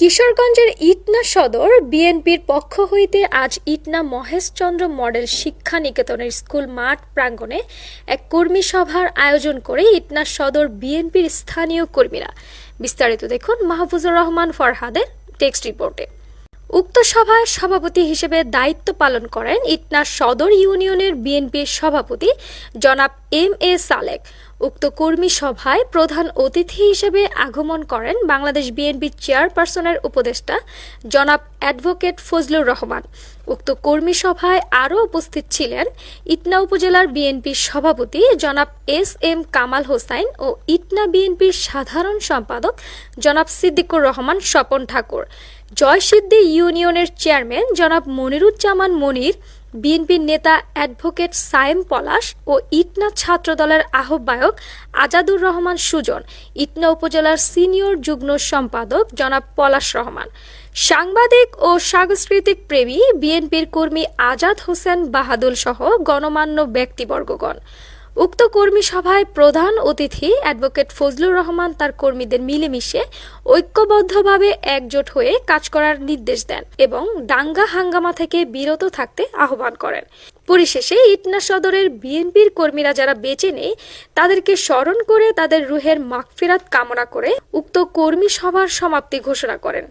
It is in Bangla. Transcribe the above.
কিশোরগঞ্জের ইটনা সদর বিএনপির পক্ষ হইতে আজ ইটনা মহেশচন্দ্র মডেল শিক্ষা নিকেতনের স্কুল মাঠ প্রাঙ্গণে এক কর্মী সভার আয়োজন করে ইটনা সদর বিএনপির স্থানীয় কর্মীরা। বিস্তারিত দেখুন মাহফুজুর রহমান ফরহাদের টেক্সট রিপোর্টে। উক্ত সভায় সভাপতি হিসেবে দায়িত্ব পালন করেন ইটনা সদর ইউনিয়নের বিএনপির সভাপতি জনাব এম এ সালেক। উক্ত কর্মী সভায় প্রধান অতিথি হিসেবে আগমন করেন বাংলাদেশ বিএনপির চেয়ারপারসনের উপদেষ্টা জনাব অ্যাডভোকেট ফজলুর রহমান। উক্ত কর্মী সভায় আরও উপস্থিত ছিলেন ইটনা উপজেলার বিএনপির সভাপতি জনাব এস এম কামাল হোসাইন ও ইটনা বিএনপির সাধারণ সম্পাদক জনাব সিদ্দিকুর রহমান স্বপন ঠাকুর। জয়সিদ্ধি ইউনিয়নের চেয়ারম্যান জনাব মনিরুজ্জামান মনির বিএনপির নেতা অ্যাডভোকেট সায়েম পলাশ ও ইটনা ছাত্রদলের আহ্বায়ক আজাদুর রহমান সুজন, ইটনা উপজেলার সিনিয়র যুগ্ম সম্পাদক জনাব পলাশ রহমান। সাংবাদিক ও সাংস্কৃতিক প্রেমী বিএনপির কর্মী আজাদ হোসেন বাহাদুল সহ গণমান্য ব্যক্তিবর্গগণ। উক্ত কর্মী সভায় প্রধান অতিথি অ্যাডভোকেট ফজলুর রহমান তার কর্মীদের মিলেমিশে ঐক্যবদ্ধভাবে একজোট হয়ে কাজ করার নির্দেশ দেন এবং দাঙ্গা হাঙ্গামা থেকে বিরত থাকতে আহ্বান করেন। পরিশেষে ইটনা সদরের বিএনপির কর্মীরা যারা বেঁচে নেই, তাদেরকে স্মরণ করে তাদের রুহের মাগফিরাত কামনা করে উক্ত কর্মী সভার সমাপ্তি ঘোষণা করেন।